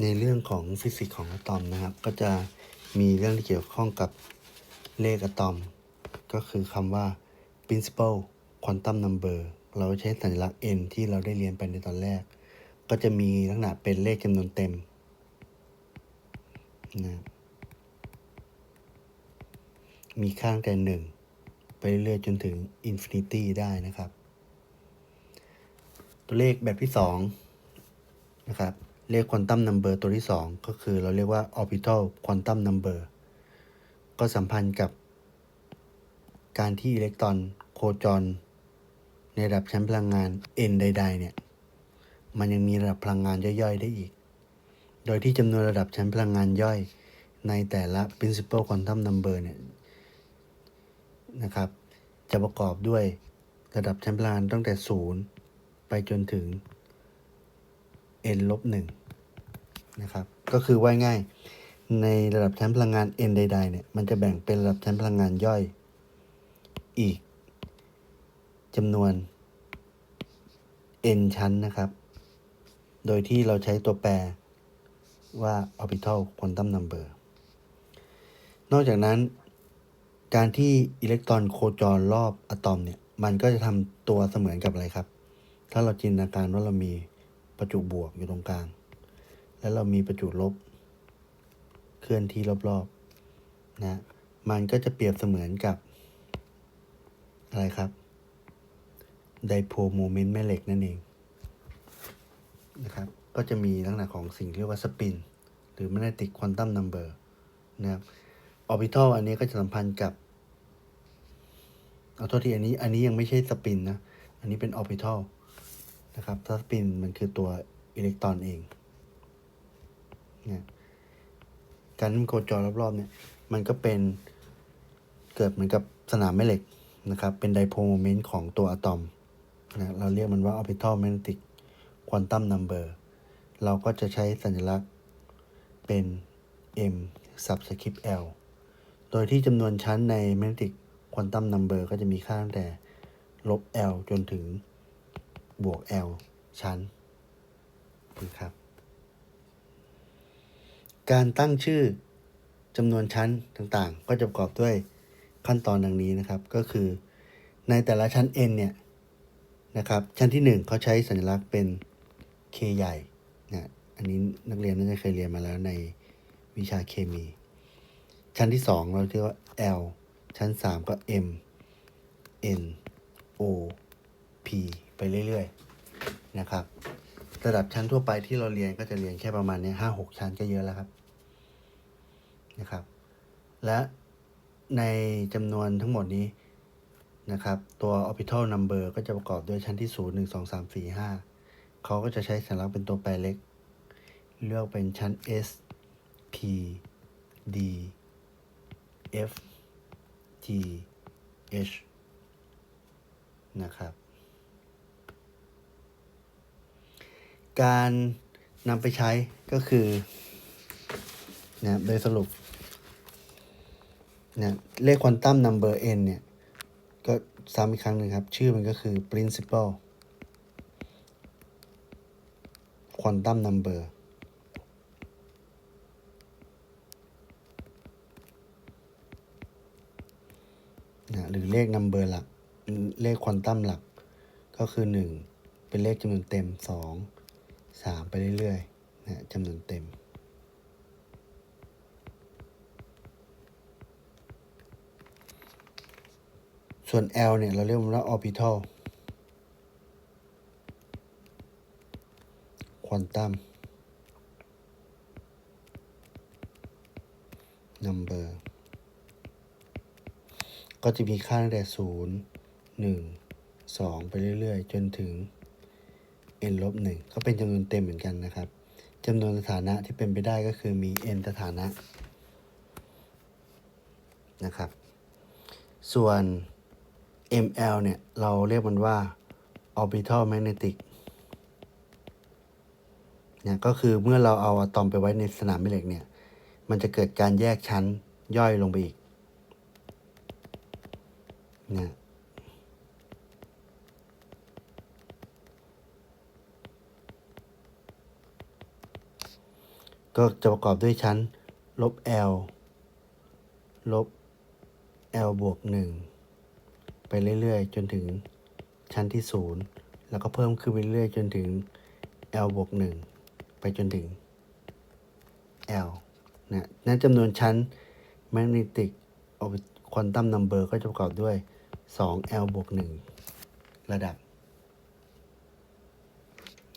ในเรื่องของฟิสิกส์ของอะตอมนะครับ ก็จะมีเรื่องที่เกี่ยวข้องกับเลขอะตอม ก็คือคำว่า principal quantum number เราใช้สัญลักษณ์ n ที่เราได้เรียนไปในตอนแรก ก็จะมีลักษณะเป็นเลขจำนวนเต็มนะมีค่าตั้งแต่หนึ่งไปเรื่อยจนถึง infinity ได้นะครับ ตัวเลขแบบที่สองนะครับ เลขควอนตัมนัมเบอร์ตัวที่สองก็คือเราเรียกว่า orbital quantum number ก็สัมพันธ์กับ การที่อิเล็กตรอนโคจร ในระดับชั้นพลังงาน n ใด ๆ เนี่ย มันยังมีระดับพลังงานย่อยๆ ได้อีก โดยที่จำนวนระดับชั้นพลังงานย่อยในแต่ละ principal quantum number เนี่ยนะครับ จะประกอบด้วยระดับชั้นพลังงานตั้งแต่ 0 ไปจนถึง n ลบหนึ่งนะครับ ก็คือว่าง่าย ในระดับชั้นพลังงาน n ใดๆเนี่ย มันจะแบ่งเป็นระดับชั้นพลังงานย่อย อีกจำนวน n ชั้นนะครับ โดยที่เราใช้ตัวแปรว่า orbital quantum number นอกจากนั้น การที่อิเล็กตรอนโคจรรอบอะตอมเนี่ย มันก็จะทำตัวเสมือนกับอะไรครับ ถ้าเราจินตนาการว่าเรามี ประจุบวกอยู่ตรงกลาง แล้วเรามีประจุลบ เคลื่อนที่รอบๆนะมันก็จะเปรียบเสมือนกับ อะไรครับไดโพโมเมนต์แม่เหล็กนั่นเองนะครับก็จะมีลักษณะของสิ่งเรียกว่าสปินหรือ magnetic quantum number นะครับ orbital อันนี้ก็จะสัมพันธ์กับเอาโทษทีอันนี้อันนี้ยังไม่ใช่สปินนะ อันนี้เป็น orbital นะครับถ้าสปินมันคือตัวอิเล็กตรอนเองนะการที่มันโคจรรอบๆเนี่ย มันก็เป็นเกิดเหมือนกับสนามแม่เหล็กนะครับ เป็นไดโพโมเมนต์ของตัวอะตอมนะเราเรียกมันว่า orbital magnetic quantum number เราก็จะใช้สัญลักษณ์เป็น m subscript l โดยที่จำนวนชั้นใน magnetic quantum number ก็จะมีค่าตั้งแต่ลบ l จนถึง บวก l ชั้นนะครับ การตั้งชื่อจำนวนชั้นต่างๆ ก็จะประกอบด้วยขั้นตอนดังนี้นะครับ ก็คือในแต่ละชั้น n เนี่ยนะครับ ชั้นที่ 1เขาใช้สัญลักษณ์เป็น k ใหญ่นะอันนี้นักเรียนน่าจะเคยเรียนมาแล้วในวิชาเคมี ชั้นที่ 2 เราเรียกว่า L ชั้น 3 ก็ M N O P ไปเรื่อยๆนะครับระดับชั้นทั่วไปที่เราเรียนก็จะเรียนแค่ประมาณนี้ห้าหกชั้นก็เยอะแล้วครับนะครับ และในจำนวนทั้งหมดนี้นะครับ ตัว orbital number ก็จะประกอบด้วยชั้นที่ 0 1 2 3 4 5 เขาก็จะใช้สัญลักษณ์เป็นตัวแปรเล็ก เลือกเป็นชั้น S P D F G H นะครับ การนำไปใช้ก็คือนะโดยสรุปนะเลขควอนตัมนัมเบอร์ n เนี่ย ก็ซ้ำอีกครั้งหนึ่งครับ ชื่อมันก็คือ principal quantum number นะหรือเลขนัมเบอร์หลัก เลขควอนตัมหลักก็คือ 1 เป็นเลขจำนวนเต็ม 2 3 ไปเรื่อยๆนะจำนวนเต็ม ส่วน L เนี่ย เราเรียกมันว่า orbital quantum number ก็จะมีค่าตั้งแต่0 1 2 ไปเรื่อยๆ จนถึง n ลบ1ก็เป็นจำนวนเต็มเหมือนกันนะครับจำนวนสถานะที่เป็นไปได้ก็คือมี n สถานะนะครับ ส่วน ml เนี่ย เราเรียกมันว่า orbital magnetic เนี่ยก็คือเมื่อเราเอาอะตอมไปไว้ในสนามแม่เหล็กเนี่ย มันจะเกิดการแยกชั้นย่อยลงไปอีกนะ ก็จะประกอบด้วยชั้น ลบ L ลบ L บวกหนึ่งไปเรื่อยๆ จนถึงชั้นที่ศูนย์แล้วก็เพิ่มขึ้นไปเรื่อยๆ จนถึง L บวกหนึ่งไปจนถึง L นะนั้นจำนวนชั้น magnetic quantum number ก็จะประกอบด้วย 2 L บวก 1 ระดับ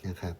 นะครับ